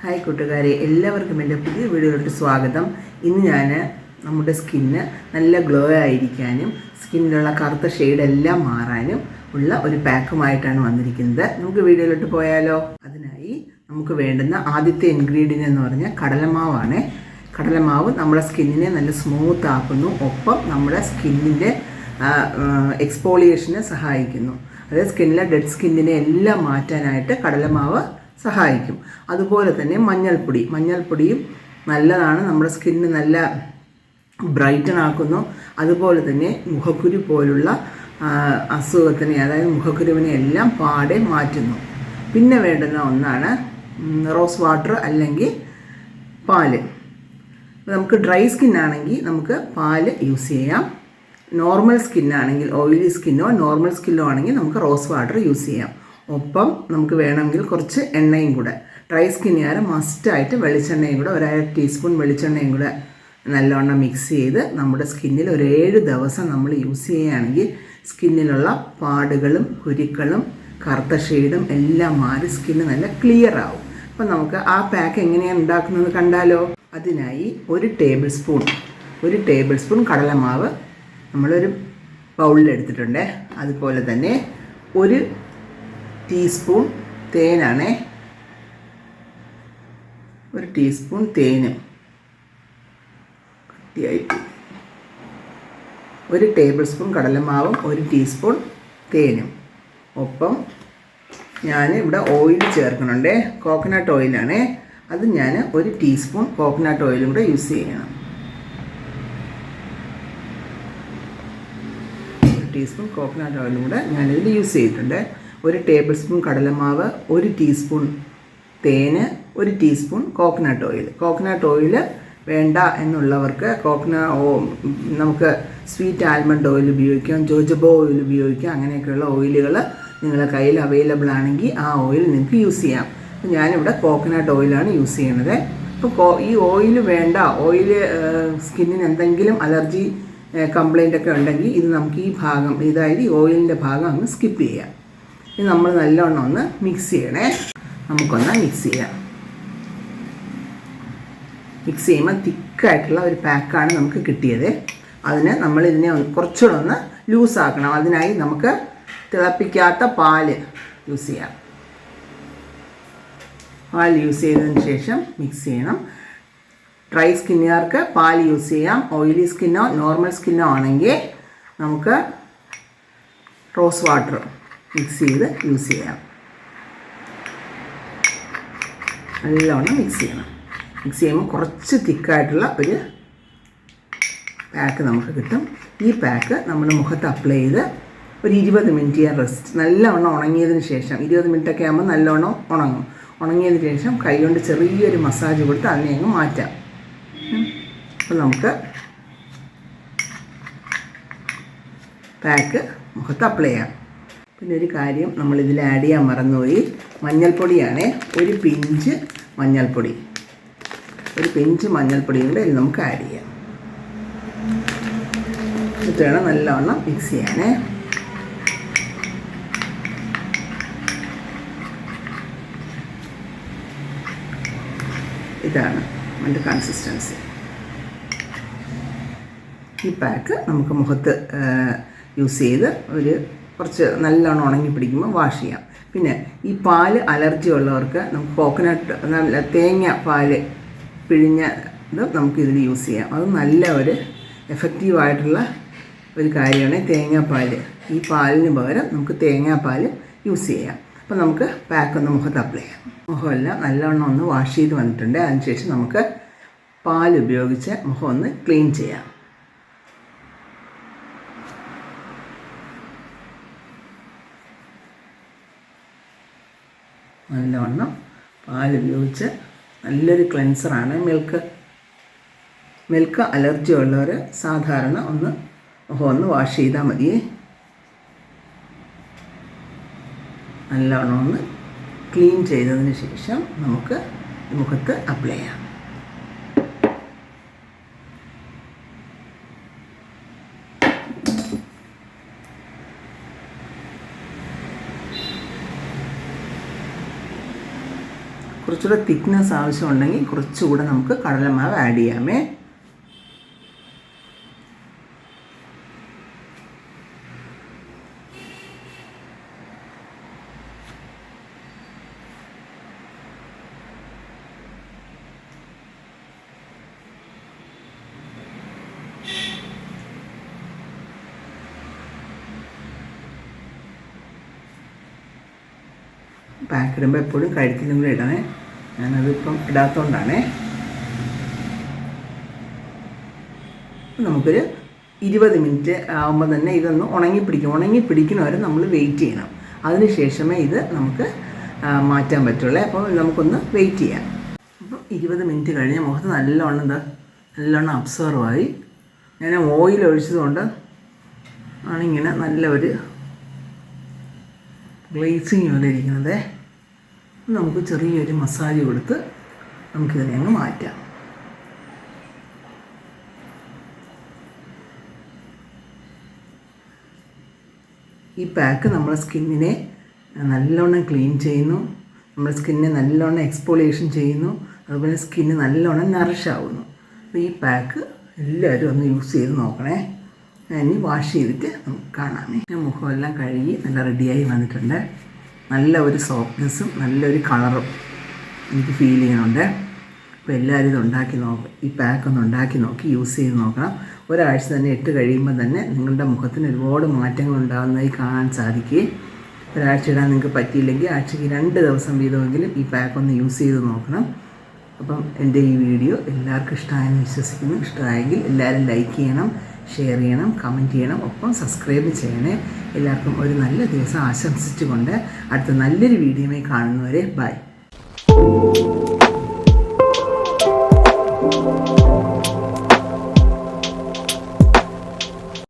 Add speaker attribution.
Speaker 1: Hi കൂട്ടുകാരെ എല്ലാവർക്കും എന്റെ പുതിയ വീഡിയോയിലോട്ട് സ്വാഗതം. ഇന്ന് ഞാൻ നമ്മുടെ സ്കിന്ന് നല്ല ഗ്ലോ ആയിരിക്കാനും സ്കിന്നിലുള്ള കറുത്ത ഷെയ്ഡെല്ലാം മാറാനും ഉള്ള ഒരു പാക്കുമായിട്ടാണ് വന്നിരിക്കുന്നത്. നമുക്ക് വീഡിയോയിലോട്ട് പോയാലോ? അതിനായി നമുക്ക് വേണ്ടുന്ന ആദ്യത്തെ ഇൻഗ്രീഡിയന്റ് എന്ന് പറഞ്ഞാൽ കടലമാവാണ്. കടലമാവ് നമ്മുടെ സ്കിന്നിനെ നല്ല സ്മൂത്ത് ആക്കുന്നു. ഒപ്പം നമ്മുടെ സ്കിന്നിന്റെ എക്സ്പോളിയേഷനെ സഹായിക്കുന്നു. അതായത് സ്കിന്നിലെ ഡെഡ് സ്കിന്നിനെ എല്ലാം മാറ്റാനായിട്ട് കടലമാവ് സഹായിക്കും. അതുപോലെ തന്നെ മഞ്ഞൾപ്പൊടി. മഞ്ഞൾപ്പൊടിയും നല്ലതാണ്. നമ്മുടെ സ്കിന്ന് നല്ല ബ്രൈറ്റൺ ആക്കുന്നു. അതുപോലെ തന്നെ മുഖക്കുരു പോലുള്ള അസുഖത്തിനെ അതായത് മുഖക്കുരുവിനെ എല്ലാം പാടെ മാറ്റുന്നു. പിന്നെ വേണ്ടുന്ന ഒന്നാണ് റോസ് വാട്ടർ അല്ലെങ്കിൽ പാൽ. നമുക്ക് ഡ്രൈ സ്കിൻ ആണെങ്കിൽ നമുക്ക് പാൽ യൂസ് ചെയ്യാം. നോർമൽ സ്കിൻ ആണെങ്കിൽ ഓയിലി സ്കിന്നോ നോർമൽ സ്കിന്നോ ആണെങ്കിൽ നമുക്ക് റോസ് വാട്ടർ യൂസ് ചെയ്യാം. ഒപ്പം നമുക്ക് വേണമെങ്കിൽ കുറച്ച് എണ്ണയും കൂടെ. ഡ്രൈ സ്കിന്നുകാരെ മസ്റ്റായിട്ട് വെളിച്ചെണ്ണയും കൂടെ ഒരര ടീസ്പൂൺ വെളിച്ചെണ്ണയും കൂടെ നല്ലവണ്ണം മിക്സ് ചെയ്ത് നമ്മുടെ സ്കിന്നിൽ ഒരു ഏഴ് ദിവസം നമ്മൾ യൂസ് ചെയ്യുകയാണെങ്കിൽ സ്കിന്നിലുള്ള പാടുകളും കുരുക്കളും കറുത്ത ഷെയ്ഡും എല്ലാം മാറി സ്കിന്ന് നല്ല ക്ലിയർ ആവും. അപ്പം നമുക്ക് ആ പാക്ക് എങ്ങനെയാണ് ഉണ്ടാക്കുന്നത് കണ്ടാലോ? അതിനായി ഒരു ടേബിൾ സ്പൂൺ ഒരു ടേബിൾ സ്പൂൺ കടലമാവ് നമ്മളൊരു ബൗളിൽ എടുത്തിട്ടുണ്ട്. അതുപോലെ തന്നെ ഒരു ടീസ്പൂൺ തേനാണേ. ഒരു ടീസ്പൂൺ തേന് കട്ടിയായിട്ട്. ഒരു ടേബിൾ സ്പൂൺ കടലമാവും ഒരു ടീസ്പൂൺ തേനും. ഒപ്പം ഞാൻ ഇവിടെ ഓയിൽ ചേർക്കണുണ്ട് കോക്കനട്ട് ഓയിലാണ്. അത് ഞാൻ ഒരു ടീസ്പൂൺ കോക്കനട്ട് ഓയിലും കൂടെ യൂസ് ചെയ്യണം. ഒരു ടീസ്പൂൺ കോക്കനട്ട് ഓയിലും കൂടെ ഞാനിതിൽ യൂസ് ചെയ്തിട്ടുണ്ട്. ഒരു ടേബിൾ സ്പൂൺ കടലമാവ് ഒരു ടീസ്പൂൺ തേന് ഒരു teaspoon coconut oil coconut oil വേണ്ട എന്നുള്ളവർക്ക് കോക്കന നമുക്ക് സ്വീറ്റ് ആൽമണ്ട് ഓയിൽ ഉപയോഗിക്കാം ജോജബോ ഓയിൽ ഉപയോഗിക്കാം അങ്ങനെയൊക്കെയുള്ള ഓയിലുകൾ നിങ്ങളുടെ കയ്യിൽ അവൈലബിൾ ആണെങ്കിൽ ആ ഓയിൽ നിങ്ങൾക്ക് യൂസ് ചെയ്യാം. അപ്പോൾ ഞാനിവിടെ കോക്കനട്ട് ഓയിലാണ് യൂസ് ചെയ്യണത്. അപ്പോൾ ഈ ഓയിൽ വേണ്ട ഓയിൽ സ്കിന്നിന് എന്തെങ്കിലും അലർജി കംപ്ലൈന്റ് ഒക്കെ ഉണ്ടെങ്കിൽ ഇത് നമുക്ക് ഈ ഭാഗം അതായത് ഈ ഓയിലിന്റെ ഭാഗം അങ്ങ് സ്കിപ്പ് ചെയ്യാം. ഇത് നമ്മൾ നല്ലോണം ഒന്ന് മിക്സ് ചെയ്യണേ. നമുക്കൊന്ന് മിക്സ് ചെയ്യാം. മിക്സ് ചെയ്യുമ്പോൾ തിക്കായിട്ടുള്ള ഒരു പാക്കാണ് നമുക്ക് കിട്ടിയത്. അതിന് നമ്മൾ ഇതിനെ കുറച്ചുകൂടെ ഒന്ന് ലൂസാക്കണം അതിനായി നമുക്ക് തിളപ്പിക്കാത്ത പാൽ യൂസ് ചെയ്യാം. പാൽ യൂസ് ചെയ്തതിന് ശേഷം മിക്സ് ചെയ്യണം. ഡ്രൈ സ്കിന്നുകാർക്ക് പാൽ യൂസ് ചെയ്യാം. ഓയിലി സ്കിന്നോ നോർമൽ സ്കിന്നോ ആണെങ്കിൽ നമുക്ക് റോസ് വാട്ടർ മിക്സ് ചെയ്ത് യൂസ് ചെയ്യാം. നല്ലോണം മിക്സ് ചെയ്യണം. മിക്സ് ചെയ്യുമ്പോൾ കുറച്ച് തിക്കായിട്ടുള്ള ഒരു പാക്ക് നമുക്ക് കിട്ടും. ഈ പാക്ക് നമ്മൾ മുഖത്ത് അപ്ലൈ ചെയ്ത് ഒരു ഇരുപത് മിനിറ്റ് ഞാൻ റെസ്റ്റ് നല്ലവണ്ണം ഉണങ്ങിയതിന് ശേഷം ഇരുപത് മിനിറ്റ് ഒക്കെ ആകുമ്പോൾ നല്ലവണ്ണം ഉണങ്ങും. ഉണങ്ങിയതിന് ശേഷം കൈ കൊണ്ട് ചെറിയൊരു മസാജ് കൊടുത്ത് അതിനെ അങ്ങ് മാറ്റാം. അപ്പോൾ നമുക്ക് പാക്ക് മുഖത്ത് അപ്ലൈ ചെയ്യാം. പിന്നെ ഒരു കാര്യം നമ്മൾ ഇതിൽ ആഡ് ചെയ്യാൻ മറന്നുപോയി. മഞ്ഞൾപ്പൊടിയാണ്. ഒരു പിഞ്ച് മഞ്ഞൾപ്പൊടി. ഒരു പിഞ്ച് മഞ്ഞൾപ്പൊടിയും കൂടെ ഇതിൽ നമുക്ക് ആഡ് ചെയ്യാം. എന്നിട്ട് വേണം നല്ലവണ്ണം മിക്സ് ചെയ്യാനേ. ഇതാണ് അതിന്റെ കൺസിസ്റ്റൻസി ഈ പാക്ക് നമുക്ക് മുഖത്ത് യൂസ് ചെയ്ത് ഒരു കുറച്ച് നല്ലോണം ഉണങ്ങി പിടിക്കുമ്പോൾ വാഷ് ചെയ്യാം. പിന്നെ ഈ പാൽ അലർജി ഉള്ളവർക്ക് നമുക്ക് കോക്കനട്ട് നല്ല തേങ്ങ പാൽ പിഴിഞ്ഞ ഇത് നമുക്ക് ഇതിൽ യൂസ് ചെയ്യാം. അത് നല്ല ഒരു എഫക്റ്റീവായിട്ടുള്ള ഒരു കാര്യമാണ് തേങ്ങാപ്പാൽ ഈ പാലിന് പകരം നമുക്ക് തേങ്ങാപ്പാൽ യൂസ് ചെയ്യാം. അപ്പോൾ നമുക്ക് പാക്ക് ഒന്ന് മുഖത്ത് അപ്ലൈ ചെയ്യാം. മുഖമെല്ലാം നല്ലവണ്ണം ഒന്ന് വാഷ് ചെയ്ത് വന്നിട്ടുണ്ട്. അതിനുശേഷം നമുക്ക് പാൽ ഉപയോഗിച്ച് മുഖം ഒന്ന് ക്ലീൻ ചെയ്യാം. നല്ലവണ്ണം പാൽ ഉപയോഗിച്ച് നല്ലൊരു ക്ലെൻസറാണ്. മിൽക്ക് മിൽക്ക് അലർജി ഉള്ളവർ സാധാരണ ഒന്ന് ഒന്ന് വാഷ് ചെയ്താൽ മതി. നല്ലവണ്ണം ഒന്ന് ക്ലീൻ ചെയ്തതിന് ശേഷം നമുക്ക് മുഖത്ത് അപ്ലൈ ചെയ്യാം. കുറച്ചുകൂടെ തിക്നെസ് ആവശ്യമുണ്ടെങ്കിൽ കുറച്ചുകൂടെ നമുക്ക് കടലമാവ് ആഡ് ചെയ്യാമേ. പാക്ക് ഇടുമ്പോൾ എപ്പോഴും കഴുത്തിലും കൂടെ ഇടണേ. ഞാനതിപ്പം ഇടാത്തതുകൊണ്ടാണേ നമുക്കൊരു ഇരുപത് മിനിറ്റ് ആകുമ്പോൾ തന്നെ ഇതൊന്ന് ഉണങ്ങി പിടിക്കും. ഉണങ്ങി പിടിക്കുന്നവരെ നമ്മൾ വെയിറ്റ് ചെയ്യണം. അതിന് ശേഷമേ ഇത് നമുക്ക് മാറ്റാൻ പറ്റുള്ളൂ. അപ്പോൾ നമുക്കൊന്ന് വെയിറ്റ് ചെയ്യാം. അപ്പം ഇരുപത് മിനിറ്റ് കഴിഞ്ഞ് മുഖത്ത് നല്ലോണം എന്താ നല്ലോണം അബ്സർവ് ആയി. ഞാൻ ഓയിൽ ഒഴിച്ചതുകൊണ്ട് ആണിങ്ങനെ നല്ല ഒരു ഗ്ലേസിങ് പോലെ ഇരിക്കുന്നത്. നമുക്ക് ചെറിയൊരു മസാജ് കൊടുത്ത് നമുക്കിതിനെ അങ്ങ് മാറ്റാം. ഈ പാക്ക് നമ്മുടെ സ്കിന്നിനെ നല്ലോണം ക്ലീൻ ചെയ്യുന്നു നമ്മുടെ സ്കിന്നിനെ നല്ലോണം എക്സ്പോളിയേഷൻ ചെയ്യുന്നു അതുപോലെ സ്കിന്ന് നല്ലോണം നറിഷ് ആവുന്നു അപ്പോൾ ഈ പാക്ക് എല്ലാവരും ഒന്ന് യൂസ് ചെയ്ത് നോക്കണേ. ഇനി വാഷ് ചെയ്തിട്ട് നമുക്ക് ഞാൻ മുഖമെല്ലാം കഴുകി നല്ല റെഡിയായി വന്നിട്ടുണ്ട്. നല്ല ഒരു സോഫ്റ്റ്നെസ്സും നല്ലൊരു കളറും എനിക്ക് ഫീൽ ചെയ്യുന്നുണ്ട്. അപ്പോൾ എല്ലാവരും ഇത് ഉണ്ടാക്കി നോക്കും ഈ പാക്ക് ഒന്ന് ഉണ്ടാക്കി നോക്കി യൂസ് ചെയ്ത് നോക്കണം. ഒരാഴ്ച തന്നെ ഇട്ട് കഴിയുമ്പോൾ തന്നെ നിങ്ങളുടെ മുഖത്തിന് ഒരുപാട് മാറ്റങ്ങൾ ഉണ്ടാകുന്നതായി കാണാൻ സാധിക്കുകയും ഒരാഴ്ച ഇടാൻ നിങ്ങൾക്ക് പറ്റിയില്ലെങ്കിൽ ആഴ്ചയ്ക്ക് രണ്ട് ദിവസം വീതമെങ്കിലും ഈ പാക്ക് ഒന്ന് യൂസ് ചെയ്ത് നോക്കണം. അപ്പം എന്റെ ഈ വീഡിയോ എല്ലാവർക്കും ഇഷ്ടമായെന്ന് വിശ്വസിക്കുന്നു. ഇഷ്ടമായെങ്കിൽ എല്ലാവരും ലൈക്ക് ചെയ്യണം. ഷെയർ ചെയ്യണം കമന്റ് ചെയ്യണം ഒപ്പം സബ്സ്ക്രൈബ് ചെയ്യണേ. എല്ലാവർക്കും ഒരു നല്ല ദിവസം ആശംസിച്ചുകൊണ്ട് അടുത്ത നല്ലൊരു വീഡിയോയുമായി കാണുന്നവരെ ബൈ.